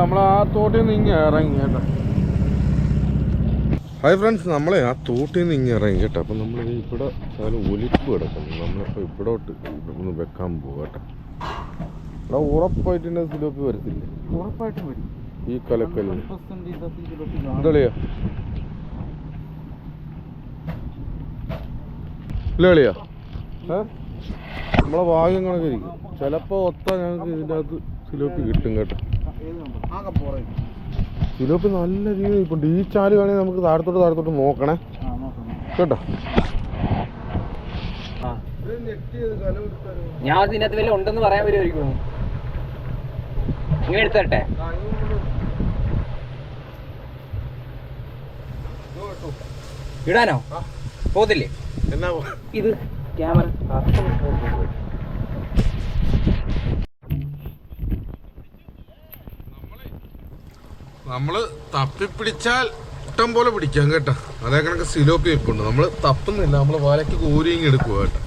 നമ്മളെ ആ തോട്ടിൽ നിന്ന് ഇങ്ങനെ ഇറങ്ങി കേട്ടോ. ഹായ് ഫ്രണ്ട്സ് നമ്മളെ ആ തോട്ടിൽ നിന്ന് ഇങ്ങനെ ഇറങ്ങി കേട്ടോ. അപ്പം നമ്മൾ ഇവിടെ ശകലം ഒലിപ്പ് കിടക്കുന്നു. നമ്മളിപ്പോൾ ഇവിടോട്ട് ഇവിടെ ഒന്ന് വെക്കാൻ പോകും കേട്ടോ. ഇവിടെ ഉറപ്പായിട്ട് സിലോപ്പി വരത്തില്ലേ? ഉറപ്പായിട്ട് വരും. ഈ കലക്കൽ. 100% ഇതൊക്കെ ഇതിലോട്ട് കാണും. എന്തളിയാ ഇല്ല കളിയാ ഏ? നമ്മളെ ഭാഗ്യം കണക്കിരിക്കും. ചിലപ്പോൾ ഒത്ത ഞങ്ങൾക്ക് ഇതിന്റെ അകത്ത് സിലോപ്പി കിട്ടും കേട്ടോ. സിലോപ്പി നല്ല രീതിയിൽ ഇപ്പൊ ഈ ചാൽ വേണമെങ്കിൽ നമുക്ക് താഴത്തോട്ട് താഴത്തോട്ട് നോക്കണേ. കേട്ടോ? ഞാൻ ഇതിനകത്ത് വല്ല ഉണ്ടെന്ന് പറയാൻ വരുമായിരിക്കും ഇങ്ങനെ എടുത്തട്ടെ ഇടാനോ? പോതില്ലേ ഇത് ക്യാമറ. നമ്മൾ തപ്പിപ്പിടിച്ചാൽ ഇഷ്ടം പോലെ പിടിക്കാം കേട്ടോ. അതേ കണക്ക് സിലോപ്പി വെപ്പുണ്ട് നമ്മൾ തപ്പുന്നില്ല. നമ്മൾ വലയ്ക്ക് കോരിയും എടുക്കുക കേട്ടോ.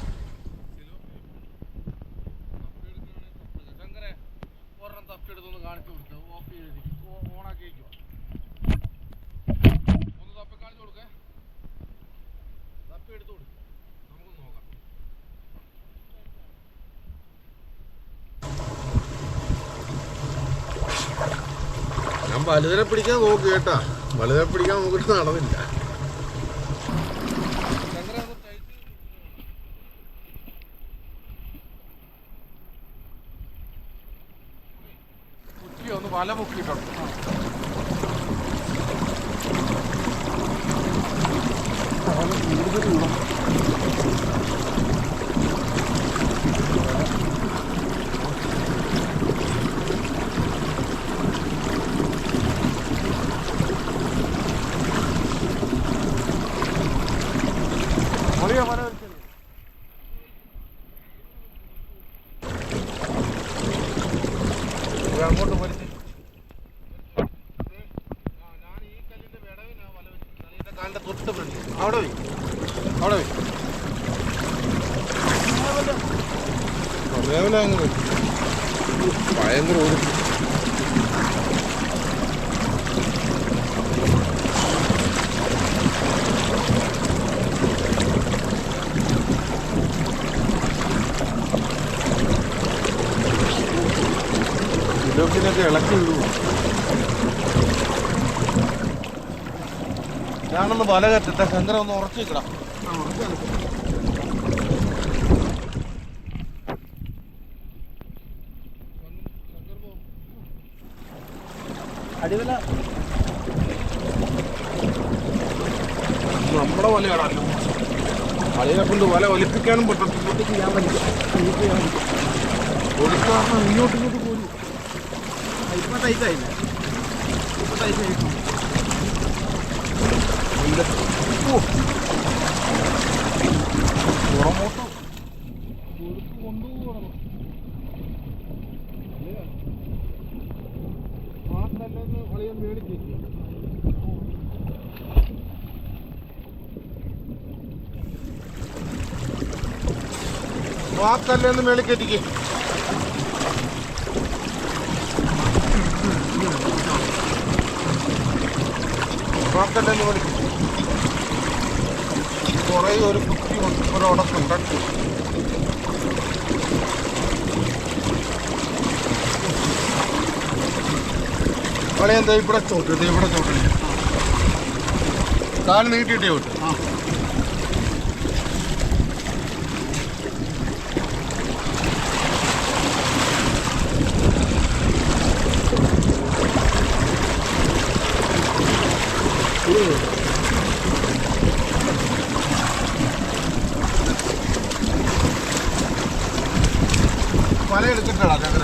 വലുതിനെ പിടിക്കാൻ നോക്കി കേട്ടാ. വലുതിനെ പിടിക്കാൻ നോക്കിട്ട് നടന്നില്ല ഒന്ന് വല മുക്കിയിട്ടുണ്ട് അങ്ങോട്ട് വലിച്ച് അവിടെ പോയി. അവിടെ പോയി. അതേപോലെ അങ്ങ് പോയി. ഭയങ്കര ഒരു ഇതൊക്കെ ഇളക്കി ഞാനൊന്ന് വല കെട്ടിട്ടെ ശങ്കര ഒന്ന് ഉറച്ചു നിൽക്കടാ. അടിവല. നമ്മുടെ വലയാണല്ലോ വലയെ കൊണ്ട് വല ഒലിപ്പിക്കാനും പറ്റും ഇങ്ങോട്ട് ചെയ്യാൻ പറ്റില്ല. ഇങ്ങോട്ട് ഇങ്ങോട്ട് പോലും ഇപ്പൊ ടൈറ്റ് ഇപ്പൊ ടൈറ്റ് ഇല്ല. ഓ. പുറമോട്ട് കൊണ്ടുപോകണം. കല്ലിന്ന് വളിയെ മേടിച്ച് ആ കല്ലെന്ന് മേളിൽ കയറ്റിക്ക് ആ കല്ലെന്ന് മേളിൽ കുറേ ഒരു കുത്തി ഒരു ഉടക്കുണ്ട് അവിടെ എന്താ ഇവിടെ ചോട്ട് ഇത് ഇവിടെ ചോട്ടില്ല കാൽ നീട്ടിയിട്ടേ വിട്ടു വല എടുത്തിട്ടാ ചങ്ങല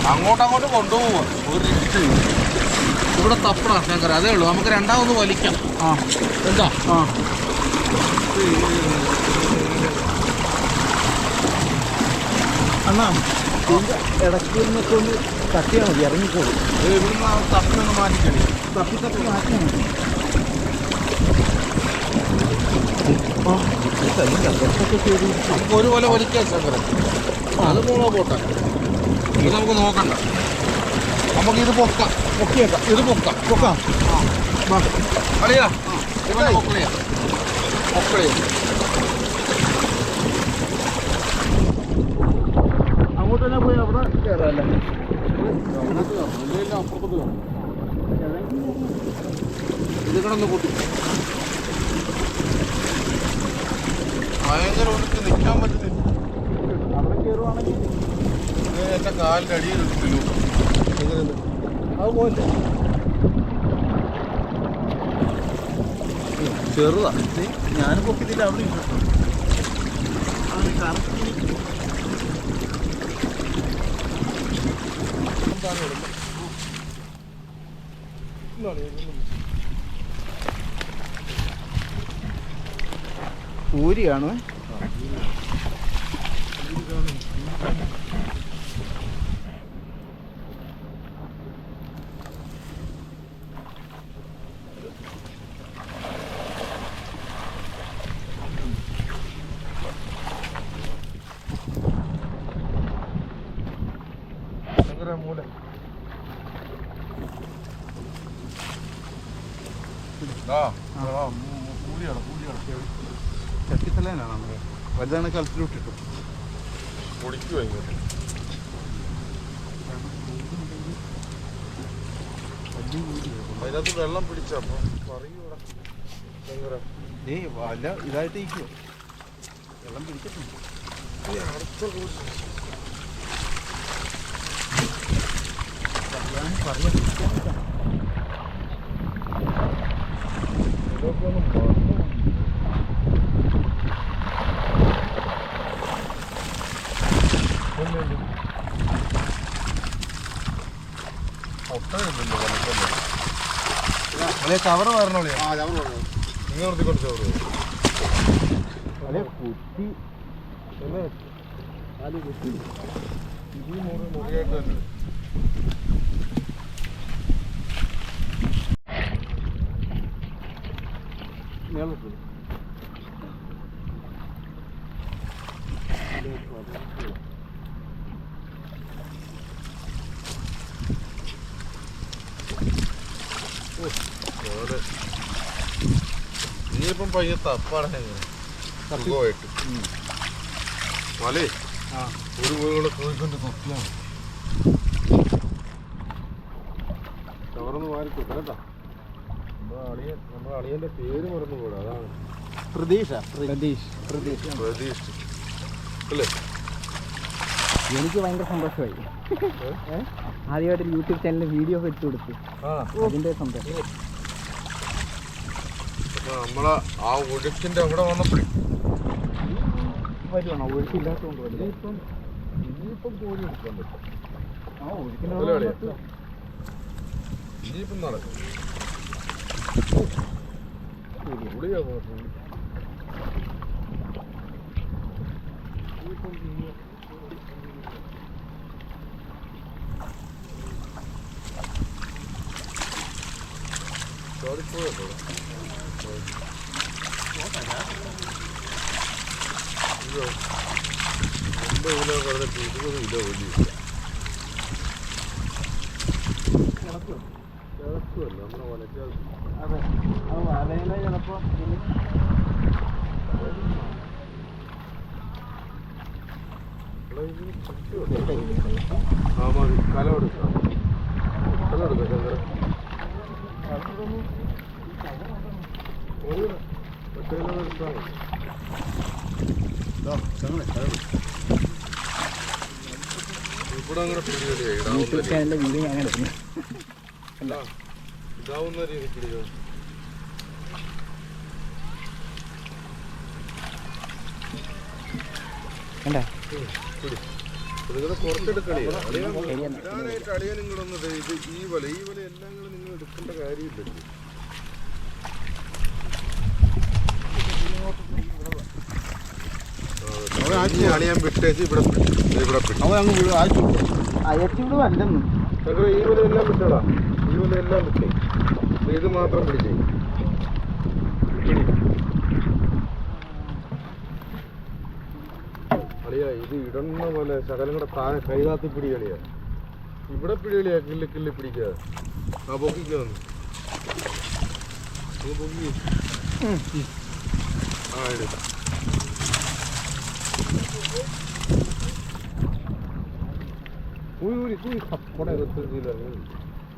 അങ്ങോട്ട് അങ്ങോട്ട് കൊണ്ടുപോവുക ഒരു രക്ഷയില്ല ഇവിടെ തപ്പണ ശങ്കര. അതേ ഉള്ളൂ. നമുക്ക് രണ്ടാമത് വലിക്കാം. ആ. എന്താ? ആ. അണ്ണാ ഇടയ്ക്ക് നിന്നൊക്കെ ഒന്ന് തട്ടിയാൽ മതി. ഇറങ്ങിക്കോളൂ. ഇവിടുന്ന് ആ തപ്പനൊന്ന് മാറ്റിക്കണി തപ്പി തപ്പി മാറ്റിയാൽ മതി. ഒരു പോലെ വലിക്കാം ശങ്കര. അത് പോണോ പോട്ടെ. ഇത് നമുക്ക് നോക്കണ്ട. നമുക്ക് ഇത് പൊക്കാം. പൊക്കിയേക്കാം. ഇത് പൊക്കാം. പൊക്കാം. പൊക്കളിയാ പൊക്കളിയാ അങ്ങോട്ട് തന്നെ പോയി അവിടെ കയറാല്ലേ അപ്പുറത്തോട്ട് കാണും ഇത് കിടന്ന് പൊട്ടി. ഭയങ്കര ഒന്നിച്ച് നിൽക്കാൻ പറ്റുന്നില്ല. അവിടെ കയറുവാണെങ്കിൽ എന്റെ കാലിന്റെ അടിയിൽ ഇട്ടില്ലു അത് പോയില്ലേ ചെറുതാ ഞാൻ പൊക്കിത്തില്ല അവിടെ ഊരിയാണ് ഭയങ്കര മൂല വലുതാണ് കളത്തിലോട്ടിട്ടു പൊടിക്കുവാ ഇങ്ങോട്ട്. അതിനകത്ത് വെള്ളം പിടിച്ചപ്പോ പറയൂടാ വല്ല ഇതായിട്ട് ഇരിക്കുവോ. വെള്ളം പിടിച്ചിട്ടുണ്ട്. അടുത്ത കൂലി പറയാൻ. പൊട്ടനില്ലല്ലോ വലക്കല്ലേ. അല്ലേ ചവറ് വരണോളിയാ നിങ്ങൾ നിർത്തിക്കൊണ്ട് ചവറ് അതെ കുത്തി എന്നാ ഇത് മുറി മുറിയായിട്ട് തന്നെ ഓലെ ഇനിയിപ്പം പയ്യെ തപ്പാണ്. സുഖമായിട്ട്. മലേ ഒരു വീട് കോഴിക്കൊണ്ട് തൊട്ടിലാണ് ചവറന്ന് മാറി കേട്ടാ. അളിയന്റെ പേര് മറന്നു പോടാ അതാണ്. പ്രതീക്ഷ പ്രതീഷ് പ്രതീഷ് പ്രതീഷ് അല്ലേ? എനിക്ക് ഭയങ്കര സന്തോഷമായി. ആദ്യമായിട്ട് യൂട്യൂബ് ചാനലിൽ വീഡിയോ ഒക്കെ ഇട്ട് കൊടുത്തു. ആ. അതിന്റെ സന്തോഷം. നമ്മളെ ആ ഒഴുക്കിന്റെ അവിടെ വന്നപ്പോഴേ വരുവാണോ? ഒഴുക്കില്ലാത്തതുകൊണ്ട് വരില്ല. ഇനിയിപ്പം ഇനിയിപ്പം കോഴി എടുക്കാൻ പറ്റും. ആ ഒഴുക്കിന് ഇനിയിപ്പം അവിടെ 오래 잡아서 머리 뿌려 이거 ரொம்ப உணவு இதுக்கு இதை ஒளி അതെ. അത് വലയില ചിലപ്പോ ഇനി ആ മതി. കലം എടുക്കാം കലം എടുക്കാം ചന്ദ്ര. ഇവിടെ അങ്ങനെ വീഡിയോ ഞാൻ ഇതാവുന്ന പിടികൾ കണ്ടാ? ഇത് ഈ വല ഈ വല എല്ലാം കൂടെ നിങ്ങൾ എടുക്കേണ്ട കാര്യമില്ലല്ലോ അളിയാൻ വിട്ടേച്ച് ഇവിടെ ഇവിടെ അല്ലെന്ന് ഈ വല എല്ലാം വിട്ടടാ. വല എല്ലാം അപ്പൊ ഇത് മാത്രം പിടിച്ചേ കളിയാ ഇത് ഇടണ പോലെ ശകലം കൂടെ താഴെ കൈതാത്തി പിടി കളിയാ ഇവിടെ പിടി കളിയാ കിള്ളി കിള്ളി പിടിക്കാതെ ആ പൊക്കിക്കോ ഒന്ന്. ഒന്ന് പൊക്കി. ആ ഇട്. ഊരി ഊരി ഊരി. കൊട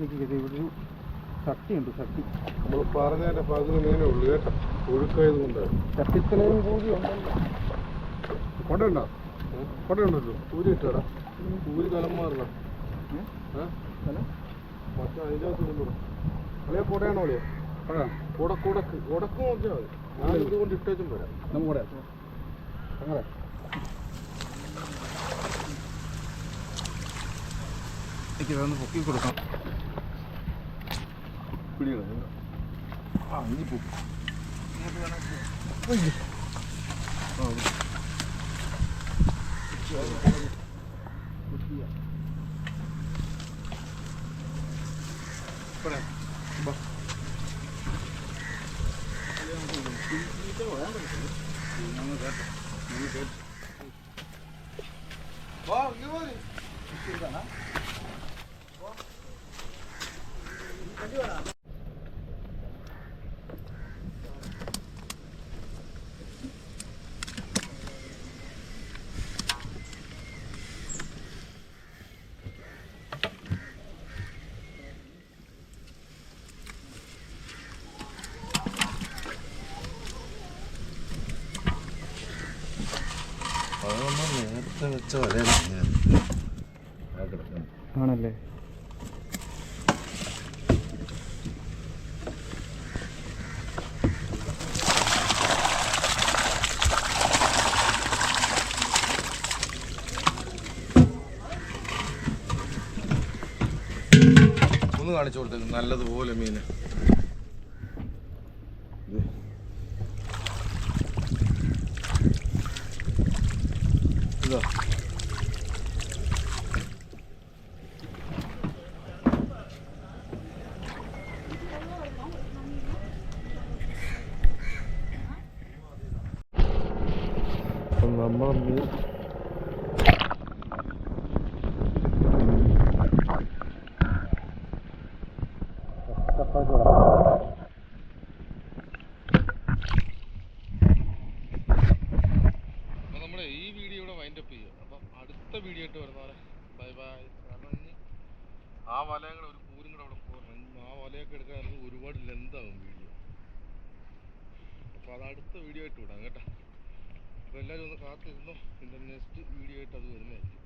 എത്തില്ല ഒരു ശക്തിയുണ്ട് ശക്തി നമ്മൾ പറഞ്ഞതിന്റെ പകുതി മീനേ ഉള്ളു കേട്ടോ. ഒഴുക്കായത് കൊണ്ടാണ്. ശക്തിത്തിലും കൂടി ഉണ്ടല്ലോ. കൊട ഉണ്ടോ കൊട ഉണ്ടല്ലോ ഊരി ഇട്ടടാ. ഊരി കലം മാറണം. മറ്റേ അതിന്റെ അകത്ത് അളിയ കൊടയാണോ അളിയ കുട കുടക്ക്. കുടക്ക് നോക്കിയാൽ മതി ഞാൻ ഇട്ടേച്ചും വരാം. നമ്മുടെ അങ്ങനെ. എനിക്ക് ഇതൊന്ന് പൊക്കി കൊടുക്കാം പിടിക്കണം ആ ഇനി പോ. അതൊന്നും വലയാണ് ആണല്ലേ? ഒന്ന് കാണിച്ചു കൊടുത്തേക്ക് നല്ലതുപോലെ മീന്. ഇതാ നമ്മൾ മീൻ അപ്പോൾ നമ്മൾ ഈ വീഡിയോ ഇവിടെ വൈൻഡപ്പ് ചെയ്യും അപ്പം അടുത്ത വീഡിയോ ഇട്ട് വരുന്നവരെ ബൈ ബൈ കാരണം ഇനി ആ വലയങ്ങൾ ഒരു പൂരും കൂടെ അവിടെ പോകണം ആ വലയൊക്കെ എടുക്കാനാണെങ്കിൽ ഒരുപാട് ലെന്താകും വീഡിയോ അപ്പോൾ അത് അടുത്ത വീഡിയോ ആയിട്ട് വിടാം കേട്ടോ. അപ്പോൾ എല്ലാവരും ഒന്ന് കാത്തിരുന്നോ? ഇതിന്റെ നെക്സ്റ്റ് വീഡിയോ ആയിട്ട് അത് വരുന്നതായിരിക്കും.